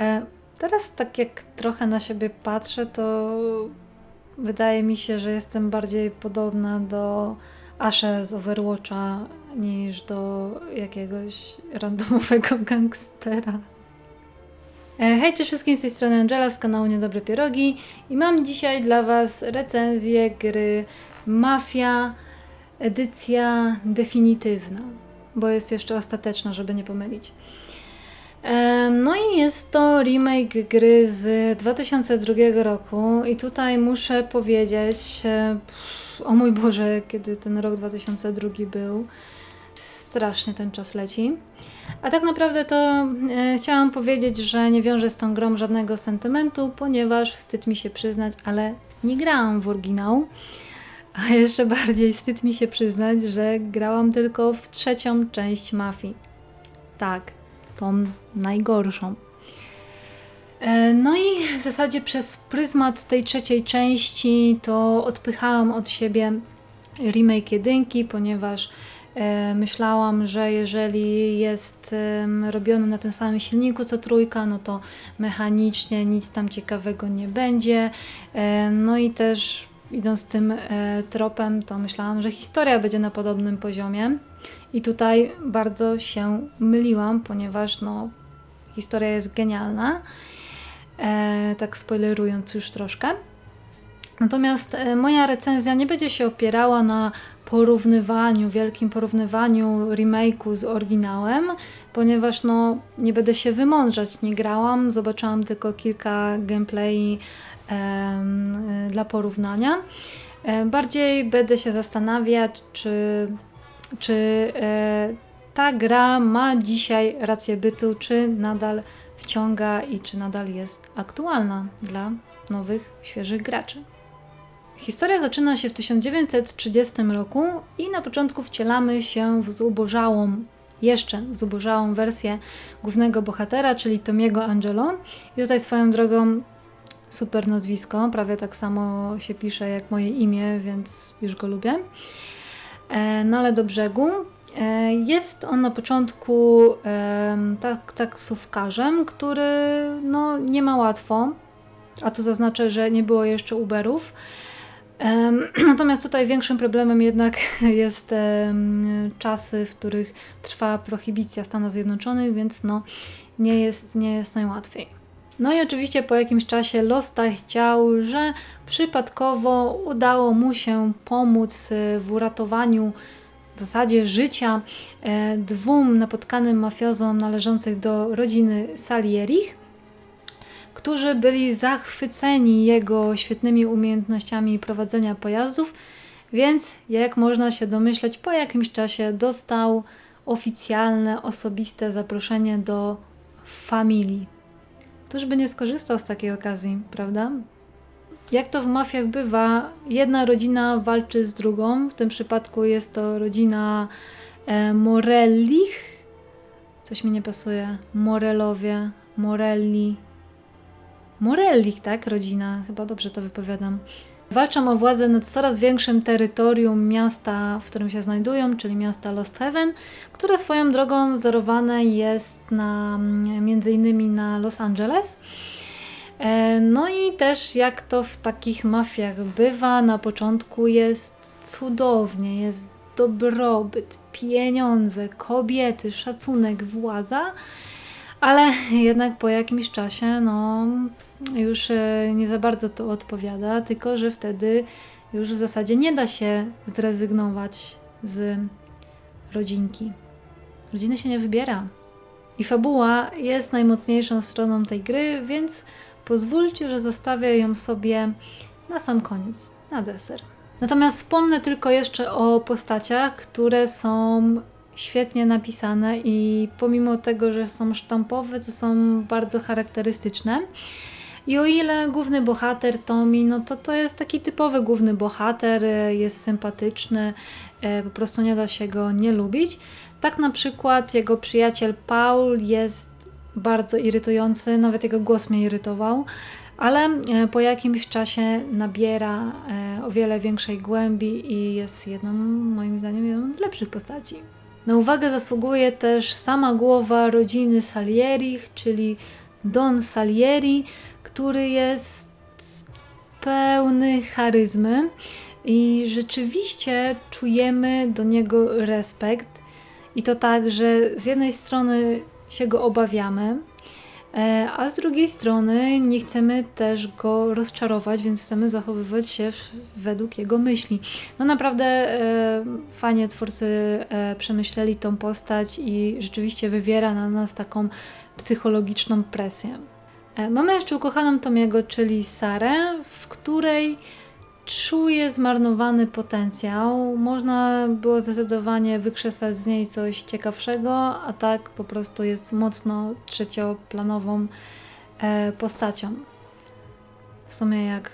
E, teraz tak jak trochę na siebie patrzę, to wydaje mi się, że jestem bardziej podobna do Ashe z Overwatcha niż do jakiegoś randomowego gangstera. E, Hejcie wszystkim z tej strony Angela z kanału Niedobre Pierogi i mam dzisiaj dla Was recenzję gry Mafia edycja definitywna, bo jest jeszcze ostateczna, żeby nie pomylić. No i jest to remake gry z 2002 roku i tutaj muszę powiedzieć, e, o mój Boże, kiedy ten rok 2002 był, strasznie ten czas leci. A tak naprawdę to e, chciałam powiedzieć, że nie wiążę z tą grą żadnego sentymentu, ponieważ wstyd mi się przyznać, ale nie grałam w oryginał. A jeszcze bardziej wstyd mi się przyznać, że grałam tylko w trzecią część mafii. Tak, tą najgorszą. E, No i w zasadzie przez pryzmat tej trzeciej części to odpychałam od siebie remake jedynki, ponieważ e, myślałam, że jeżeli jest robiony na tym samym silniku co trójka, no to mechanicznie nic tam ciekawego nie będzie. E, No i też idąc tym e, tropem, to myślałam, że historia będzie na podobnym poziomie. I tutaj bardzo się myliłam, ponieważ no, historia jest genialna. E, tak spoilerując już troszkę. Natomiast e, moja recenzja nie będzie się opierała na porównywaniu, wielkim porównywaniu remake'u z oryginałem, ponieważ no, nie będę się wymądrzać, nie grałam, zobaczyłam tylko kilka gameplay em, dla porównania. E, Bardziej będę się zastanawiać, czy, czy e, ta gra ma dzisiaj rację bytu, czy nadal wciąga i czy nadal jest aktualna dla nowych, świeżych graczy. Historia zaczyna się w 1930 roku i na początku wcielamy się w zubożałą, jeszcze zubożałą wersję głównego bohatera, czyli Tomiego Angelo. I tutaj swoją drogą super nazwisko, prawie tak samo się pisze jak moje imię, więc już go lubię. E, No ale do brzegu. E, Jest on na początku tak, taksówkarzem, który no, nie ma łatwo, a tu zaznaczę, że nie było jeszcze Uberów. Natomiast tutaj większym problemem jednak jest czasy, w których trwa prohibicja w Stanach Zjednoczonych, więc no, nie, jest, nie jest najłatwiej. No i oczywiście po jakimś czasie Losta chciał, że przypadkowo udało mu się pomóc e, w uratowaniu w zasadzie życia e, dwóm napotkanym mafiozom należących do rodziny Salierich, którzy byli zachwyceni jego świetnymi umiejętnościami prowadzenia pojazdów, więc jak można się domyśleć, po jakimś czasie dostał oficjalne, osobiste zaproszenie do familii. Któż by nie skorzystał z takiej okazji, prawda? Jak to w mafiach bywa, jedna rodzina walczy z drugą. W tym przypadku jest to rodzina e, Morellich. Coś mi nie pasuje. Morelowie, Morelli. Morellich, tak? Rodzina. Chyba dobrze to wypowiadam. Walczą o władzę nad coraz większym terytorium miasta, w którym się znajdują, czyli miasta Lost Heaven, które swoją drogą wzorowane jest na, mm, między innymi na Los Angeles. E, No i też jak to w takich mafiach bywa, na początku jest cudownie, jest dobrobyt, pieniądze, kobiety, szacunek, władza, ale jednak po jakimś czasie, no już e, nie za bardzo to odpowiada, tylko że wtedy już w zasadzie nie da się zrezygnować z rodzinki. Rodziny się nie wybiera. I fabuła jest najmocniejszą stroną tej gry, więc pozwólcie, że zostawię ją sobie na sam koniec, na deser. Natomiast wspomnę tylko jeszcze o postaciach, które są świetnie napisane i pomimo tego, że są sztampowe, to są bardzo charakterystyczne. I o ile główny bohater Tommy, no to to jest taki typowy główny bohater, jest sympatyczny, e, po prostu nie da się go nie lubić. Tak na przykład jego przyjaciel Paul jest bardzo irytujący, nawet jego głos mnie irytował, ale e, po jakimś czasie nabiera e, o wiele większej głębi i jest jedną, moim zdaniem, jedną z lepszych postaci. Na uwagę zasługuje też sama głowa rodziny Salierich, czyli Don Salieri, który jest pełny charyzmy i rzeczywiście czujemy do niego respekt. I to tak, że z jednej strony się go obawiamy, a z drugiej strony nie chcemy też go rozczarować, więc chcemy zachowywać się według jego myśli. No naprawdę e, fajnie twórcy e, przemyśleli tą postać i rzeczywiście wywiera na nas taką psychologiczną presję. Mamy jeszcze ukochaną Tomiego, czyli Sarę, w której czuję zmarnowany potencjał. Można było zdecydowanie wykrzesać z niej coś ciekawszego, a tak po prostu jest mocno trzecioplanową e, postacią. W sumie jak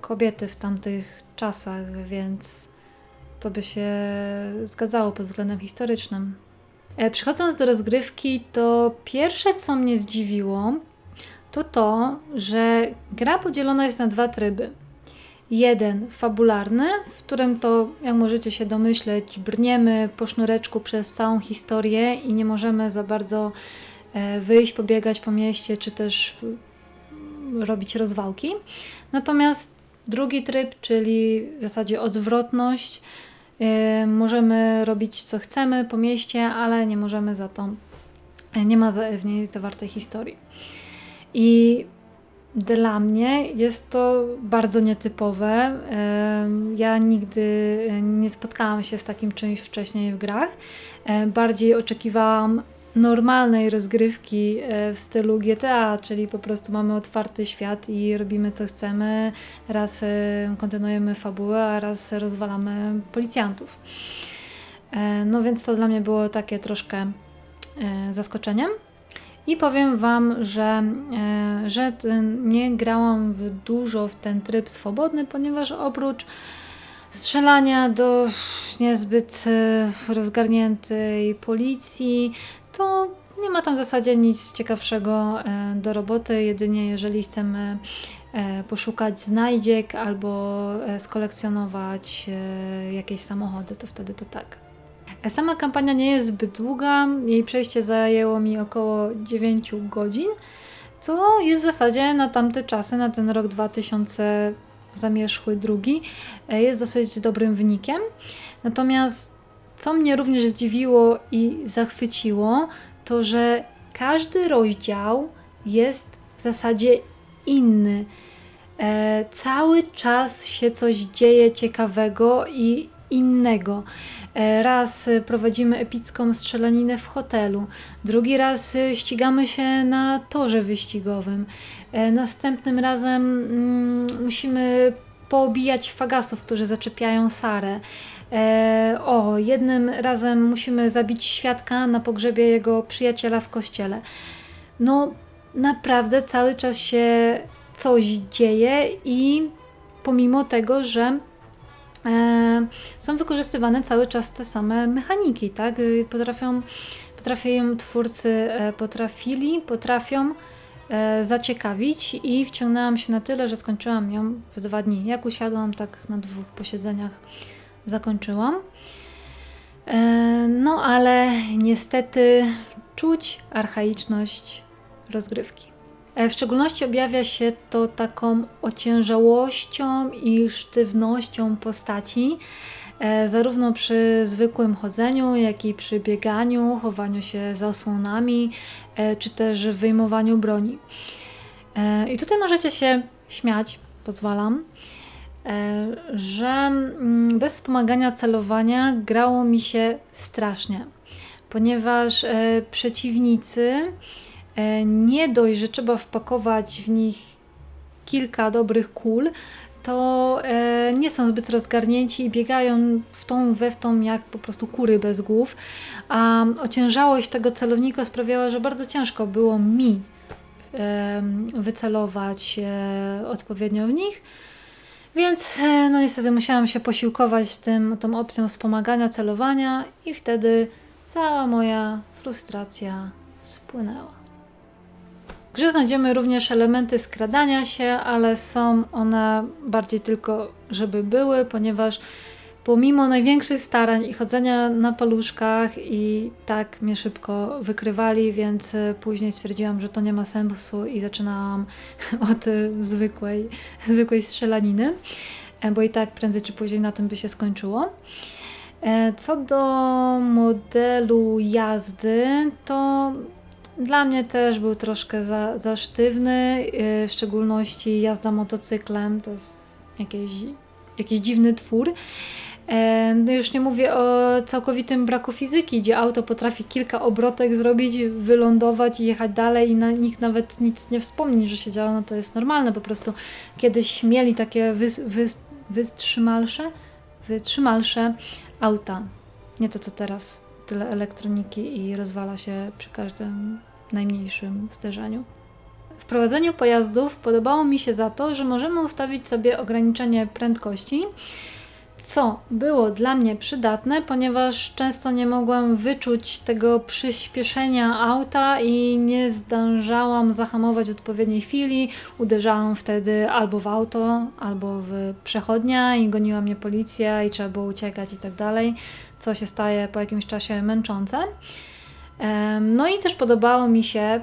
kobiety w tamtych czasach, więc to by się zgadzało pod względem historycznym. E, przechodząc do rozgrywki, to pierwsze co mnie zdziwiło, to to, że gra podzielona jest na dwa tryby – jeden fabularny, w którym to, jak możecie się domyśleć, brniemy po sznureczku przez całą historię i nie możemy za bardzo e, wyjść, pobiegać po mieście, czy też robić rozwałki. Natomiast drugi tryb, czyli w zasadzie odwrotność, e, możemy robić co chcemy po mieście, ale nie możemy za to, e, nie ma w niej zawartej historii. I dla mnie jest to bardzo nietypowe. Ja nigdy nie spotkałam się z takim czymś wcześniej w grach. Bardziej oczekiwałam normalnej rozgrywki e, w stylu GTA, czyli po prostu mamy otwarty świat i robimy co chcemy. Raz e, kontynuujemy fabułę, a raz rozwalamy policjantów. E, no więc to dla mnie było takie troszkę zaskoczeniem. I powiem Wam, że, e, że nie grałam w dużo w ten tryb swobodny, ponieważ oprócz strzelania do niezbyt e, rozgarniętej policji, to nie ma tam w zasadzie nic ciekawszego e, do roboty, jedynie jeżeli chcemy poszukać znajdziek albo skolekcjonować jakieś samochody, to wtedy to tak. Sama kampania nie jest zbyt długa, jej przejście zajęło mi około 9 godzin, co jest w zasadzie na tamte czasy, na ten rok 2000 zamierzchły drugi, e, jest dosyć dobrym wynikiem. Natomiast co mnie również zdziwiło i zachwyciło, to że każdy rozdział jest w zasadzie inny. E, cały czas się coś dzieje ciekawego i innego. E, raz prowadzimy epicką strzelaninę w hotelu, drugi raz ścigamy się na torze wyścigowym. E, następnym razem mm, musimy poobijać fagasów, którzy zaczepiają Sarę. E, o, jednym razem musimy zabić świadka na pogrzebie jego przyjaciela w kościele. No, naprawdę cały czas się coś dzieje i pomimo tego, że są wykorzystywane cały czas te same mechaniki, tak? Y, potrafią, potrafią twórcy, e, potrafili, potrafią e, zaciekawić i wciągnęłam się na tyle, że skończyłam ją w dwa dni. Jak usiadłam, tak na dwóch posiedzeniach zakończyłam. No ale niestety czuć archaiczność rozgrywki. E, w szczególności objawia się to taką ociężałością i sztywnością postaci, e, zarówno przy zwykłym chodzeniu, jak i przy bieganiu, chowaniu się za osłonami, e, czy też wyjmowaniu broni. I tutaj możecie się śmiać, pozwalam, że mm, bez wspomagania celowania grało mi się strasznie, ponieważ przeciwnicy nie dość, że trzeba wpakować w nich kilka dobrych kul, to e, nie są zbyt rozgarnięci i biegają w tą we w tą jak po prostu kury bez głów. A ociężałość tego celownika sprawiała, że bardzo ciężko było mi e, wycelować odpowiednio w nich. Więc no niestety musiałam się posiłkować tym, tą opcją wspomagania celowania i wtedy cała moja frustracja spłynęła grze znajdziemy również elementy skradania się, ale są one bardziej tylko, żeby były, ponieważ pomimo największych starań i chodzenia na paluszkach i tak mnie szybko wykrywali, więc e, później stwierdziłam, że to nie ma sensu i zaczynałam od e, zwykłej, zwykłej strzelaniny, e, bo i tak prędzej czy później na tym by się skończyło. Co do modelu jazdy, to dla mnie też był troszkę za, za sztywny, w szczególności jazda motocyklem, to jest jakiś, jakiś dziwny twór. E, no już nie mówię o całkowitym braku fizyki, gdzie auto potrafi kilka obrotek zrobić, wylądować i jechać dalej i na, nikt nawet nic nie wspomni, że się działo, no to jest normalne. Po prostu kiedyś mieli takie wys, wytrzymalsze, wytrzymalsze auta. Nie to co teraz, tyle elektroniki i rozwala się przy każdym najmniejszym zderzeniu. W prowadzeniu pojazdów podobało mi się za to, że możemy ustawić sobie ograniczenie prędkości, co było dla mnie przydatne, ponieważ często nie mogłam wyczuć tego przyspieszenia auta i nie zdążałam zahamować odpowiedniej chwili. Uderzałam wtedy albo w auto, albo w przechodnia i goniła mnie policja i trzeba było uciekać i tak dalej, co się staje po jakimś czasie męczące. No i też podobało mi się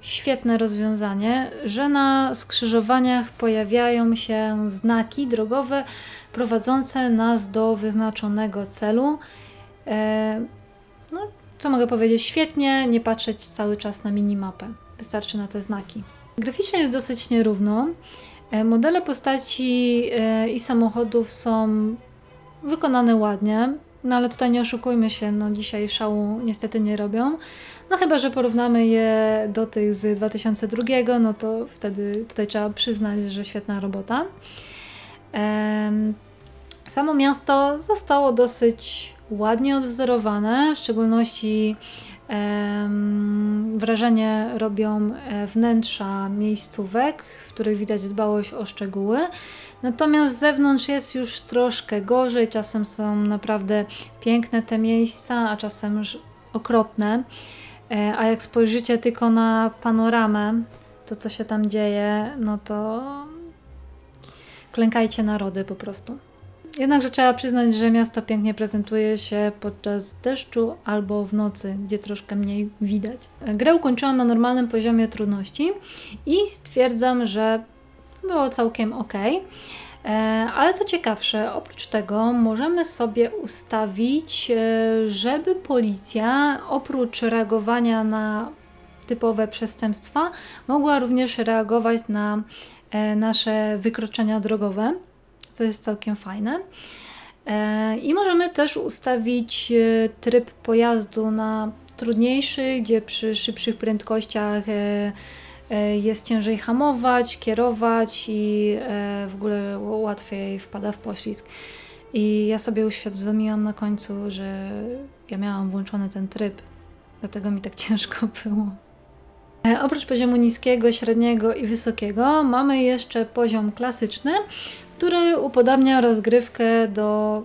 świetne rozwiązanie, że na skrzyżowaniach pojawiają się znaki drogowe prowadzące nas do wyznaczonego celu. E, no, co mogę powiedzieć? Świetnie nie patrzeć cały czas na minimapę. Wystarczy na te znaki. Graficznie jest dosyć nierówno. E, modele postaci e, i samochodów są wykonane ładnie, no ale tutaj nie oszukujmy się, no dzisiaj szału niestety nie robią. No chyba, że porównamy je do tych z 2002, no to wtedy tutaj trzeba przyznać, że świetna robota. Samo miasto zostało dosyć ładnie odwzorowane, w szczególności wrażenie robią e, wnętrza miejscówek, w których widać dbałość o szczegóły. Natomiast z zewnątrz jest już troszkę gorzej, czasem są naprawdę piękne te miejsca, a czasem okropne. E, a jak spojrzycie tylko na panoramę, to co się tam dzieje, no to klękajcie narody po prostu. Jednakże trzeba przyznać, że miasto pięknie prezentuje się podczas deszczu albo w nocy, gdzie troszkę mniej widać. Grę ukończyłam na normalnym poziomie trudności i stwierdzam, że było całkiem ok. E, ale co ciekawsze, oprócz tego możemy sobie ustawić, e, żeby policja oprócz reagowania na typowe przestępstwa mogła również reagować na e, nasze wykroczenia drogowe, co jest całkiem fajne. I możemy też ustawić tryb pojazdu na trudniejszy, gdzie przy szybszych prędkościach jest ciężej hamować, kierować i e, w ogóle łatwiej wpada w poślizg. I ja sobie uświadomiłam na końcu, że ja miałam włączony ten tryb, dlatego mi tak ciężko było. E, oprócz poziomu niskiego, średniego i wysokiego mamy jeszcze poziom klasyczny, który upodabnia rozgrywkę do,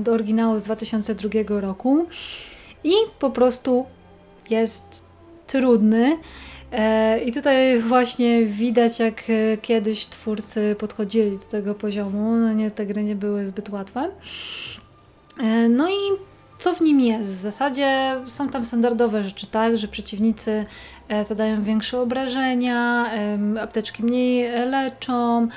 do oryginału z 2002 roku i po prostu jest trudny. E, I tutaj właśnie widać, jak e, kiedyś twórcy podchodzili do tego poziomu. No nie, te gry nie były zbyt łatwe. E, no i co w nim jest? W zasadzie są tam standardowe rzeczy, tak, że przeciwnicy zadają większe obrażenia, apteczki mniej leczą,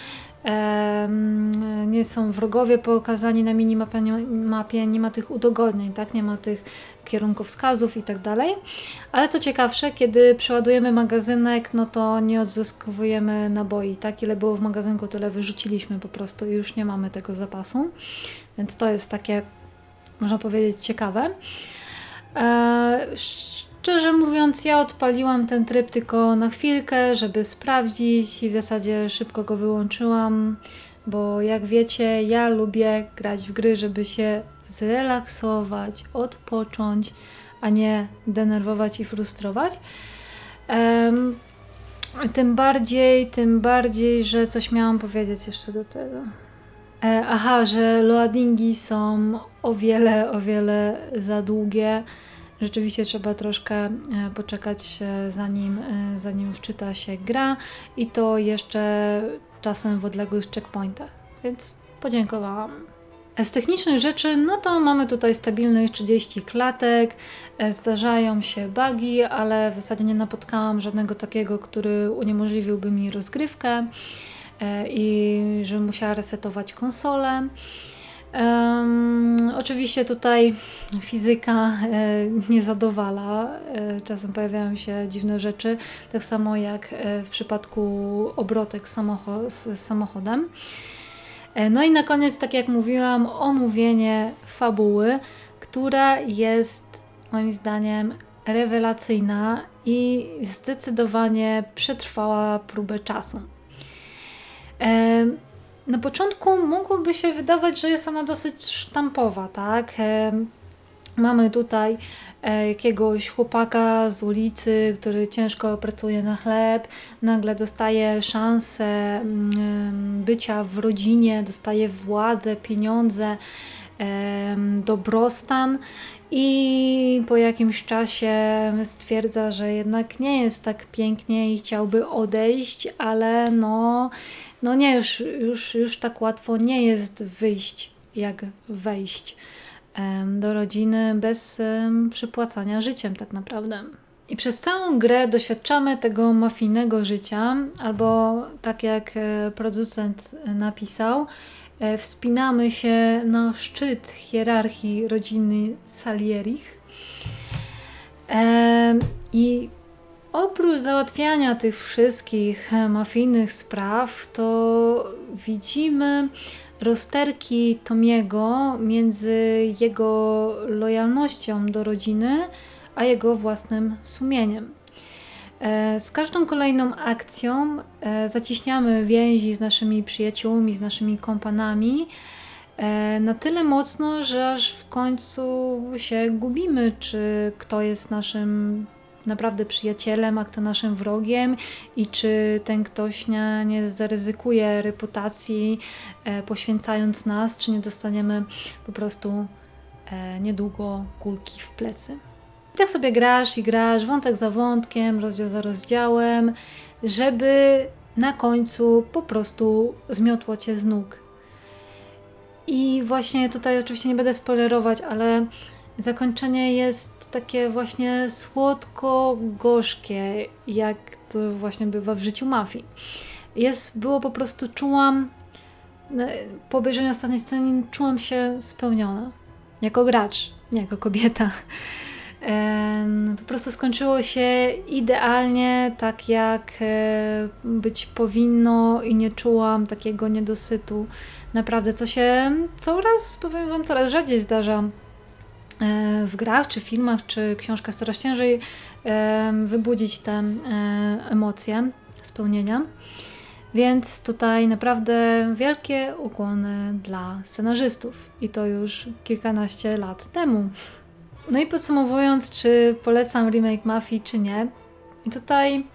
nie są wrogowie pokazani na minimapie, mapie, nie ma tych udogodnień, tak? nie ma tych kierunkowskazów i tak dalej. Ale co ciekawsze, kiedy przeładujemy magazynek, no to nie odzyskujemy naboi. Tak, ile było w magazynku, tyle wyrzuciliśmy po prostu i już nie mamy tego zapasu. Więc to jest takie, można powiedzieć, ciekawe. Eee, Szczerze mówiąc, ja odpaliłam ten tryb tylko na chwilkę, żeby sprawdzić i w zasadzie szybko go wyłączyłam, bo jak wiecie, ja lubię grać w gry, żeby się zrelaksować, odpocząć, a nie denerwować i frustrować. Um, tym bardziej, tym bardziej, że coś miałam powiedzieć jeszcze do tego. E, aha, że loadingi są o wiele, o wiele za długie rzeczywiście trzeba troszkę e, poczekać, zanim, e, zanim wczyta się gra i to jeszcze czasem w odległych checkpointach, więc podziękowałam. Z technicznych rzeczy, no to mamy tutaj stabilnych 30 klatek, e, zdarzają się bugi, ale w zasadzie nie napotkałam żadnego takiego, który uniemożliwiłby mi rozgrywkę e, i że musiała resetować konsolę. Um, oczywiście tutaj fizyka e, nie zadowala, e, czasem pojawiają się dziwne rzeczy, tak samo jak e, w przypadku obrotek samocho z samochodem. E, no i na koniec, tak jak mówiłam, omówienie fabuły, która jest moim zdaniem rewelacyjna i zdecydowanie przetrwała próbę czasu. E, na początku mogłoby się wydawać, że jest ona dosyć sztampowa, tak? E, mamy tutaj jakiegoś chłopaka z ulicy, który ciężko pracuje na chleb, nagle dostaje szansę mm, bycia w rodzinie, dostaje władzę, pieniądze, dobrostan i po jakimś czasie stwierdza, że jednak nie jest tak pięknie i chciałby odejść, ale no, no nie, już, już, już tak łatwo nie jest wyjść, jak wejść do rodziny bez przypłacania życiem tak naprawdę. I przez całą grę doświadczamy tego mafijnego życia, albo tak jak e, producent napisał, wspinamy się na szczyt hierarchii rodziny Salierich. I oprócz załatwiania tych wszystkich e, mafijnych spraw, to widzimy rozterki Tomiego między jego lojalnością do rodziny, a jego własnym sumieniem. E, z każdą kolejną akcją e, zaciśniamy więzi z naszymi przyjaciółmi, z naszymi kompanami e, na tyle mocno, że aż w końcu się gubimy, czy kto jest naszym naprawdę przyjacielem, a kto naszym wrogiem i czy ten ktoś nie, nie zaryzykuje reputacji poświęcając nas, czy nie dostaniemy po prostu niedługo kulki w plecy. I tak sobie grasz i grasz, wątek za wątkiem, rozdział za rozdziałem, żeby na końcu po prostu zmiotło cię z nóg. I właśnie tutaj oczywiście nie będę spoilerować, ale zakończenie jest takie właśnie słodko-gorzkie, jak to właśnie bywa w życiu mafii. Jest, było po prostu, czułam, po obejrzeniu ostatniej sceny, czułam się spełniona. Jako gracz, nie jako kobieta. Po prostu skończyło się idealnie, tak jak e, być powinno, i nie czułam takiego niedosytu. Naprawdę, co się coraz, powiem Wam, coraz rzadziej zdarza e, w grach, czy filmach, czy książkach, coraz ciężej wybudzić te e, emocje spełnienia. Więc tutaj naprawdę wielkie ukłony dla scenarzystów i to już kilkanaście lat temu. No i podsumowując, czy polecam remake Mafii, czy nie. I tutaj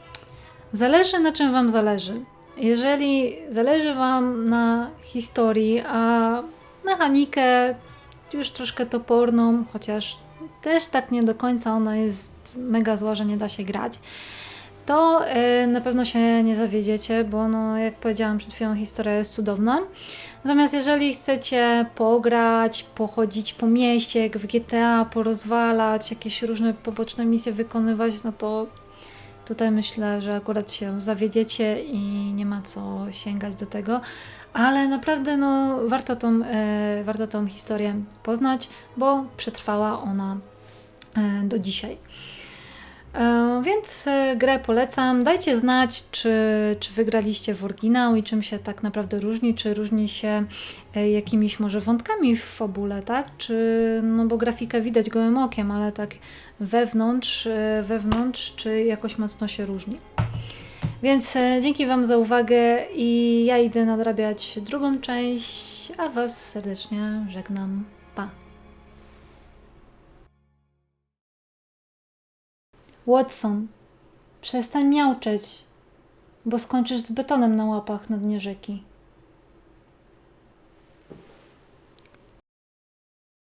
zależy na czym Wam zależy. Jeżeli zależy Wam na historii, a mechanikę już troszkę toporną, chociaż też tak nie do końca ona jest mega zła, że nie da się grać, to yy, na pewno się nie zawiedziecie, bo no, jak powiedziałam przed chwilą, historia jest cudowna. Natomiast jeżeli chcecie pograć, pochodzić po mieście, jak w GTA, porozwalać, jakieś różne poboczne misje wykonywać, no to tutaj myślę, że akurat się zawiedziecie i nie ma co sięgać do tego. Ale naprawdę no, warto, tą, e, warto tą historię poznać, bo przetrwała ona e, do dzisiaj. E, więc e, grę polecam. Dajcie znać, czy, czy wygraliście w oryginał i czym się tak naprawdę różni, czy różni się e, jakimiś może wątkami w fabule, tak? Czy, no bo grafikę widać gołym okiem, ale tak wewnątrz, wewnątrz, czy jakoś mocno się różni. Więc dzięki Wam za uwagę i ja idę nadrabiać drugą część, a Was serdecznie żegnam. Watson, przestań miauczeć, bo skończysz z betonem na łapach na dnie rzeki.